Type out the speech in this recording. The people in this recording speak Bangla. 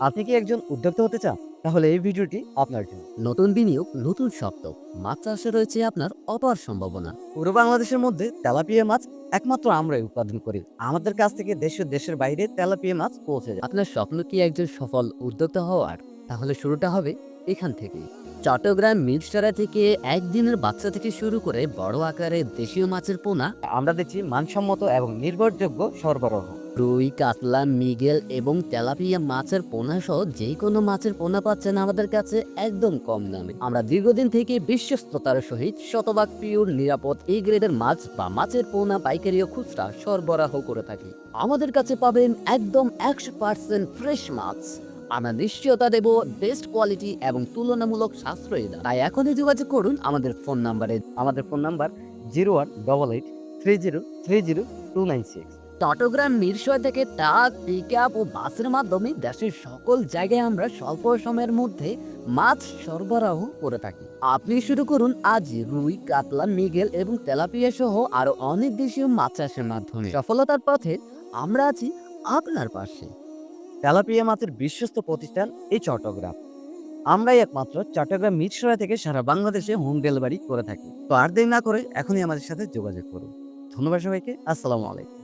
আপনি কি একজন উদ্যোক্তা হতে চান? তাহলে এই ভিডিওটি আপনার জন্য। নতুন বিনিয়োগ নতুন শব্দ। মাছ চাষে রয়েছে আপনার অপার সম্ভাবনা। পুরো বাংলাদেশের মধ্যে তেলাপিয়া মাছ একমাত্র আমরাই উৎপাদন করি। আমাদের কাছ থেকে দেশ ও দেশের বাইরে তেলাপিয়া মাছ পৌঁছে যায়। আপনার স্বপ্ন কি একজন সফল উদ্যোক্তা হওয়ার? তাহলে শুরুটা হবে এখান থেকে চট্টগ্রাম মিরসরা থেকে একদিনের বাচ্চা থেকে শুরু করে বড় আকারে দেশীয় মাছের পোনা। আমরা দেখছি মানসম্মত এবং নির্ভরযোগ্য সরবরাহ। রুই, কাতলা, মিগেল এবং তেলাপিয়া মাছের পোনা সহ যে কোনো মাছের পোনা পাচ্ছেন আমাদের কাছে একদম কম দামে। আমরা দীর্ঘদিন থেকে বিশ্বস্ততার সহিত শতভাগ পিওর, নিরাপদ এই গ্রেডের মাছ বা মাছের পোনা, পাইকারি ও খুচরা সরবরাহ করে থাকি। আমাদের কাছে পাবেন একদম একশো পার্সেন্ট ফ্রেশ মাছ। আমরা নিশ্চয়তা দেব বেস্ট কোয়ালিটি এবং তুলনামূলক সাশ্রয়ী দাম। তাই এখনই যোগাযোগ করুন আমাদের ফোন নাম্বারে। আমাদের phone number zero one double eight three zero three zero two nine six. Chattogram Mirsharai থেকে ট্রাক পিক আপ ও বাসের মাধ্যমে দেশের সকল জায়গায় আমরা স্বল্প সময়ের মধ্যে মাছ সরবরাহ করে থাকি। আপনি শুরু করুন আজ রুই, কাতলা, মিগেল এবং তেলাপিয়া সহ আরও অনেক দেশীয় মাছ চাষের মাধ্যমে। সফলতার পথে আমরা আছি আপনার পাশে। তেলাপিয়া মাছের বিশ্বস্ত প্রতিষ্ঠান এই চট্টগ্রাম। আমরাই একমাত্র চট্টগ্রাম মিটসরা থেকে সারা বাংলাদেশে হোম ডেলিভারি করে থাকি। তো আর দেরি না করে এখনই আমাদের সাথে যোগাযোগ করুন। ধন্যবাদ সবাইকে। আসসালামু আলাইকুম।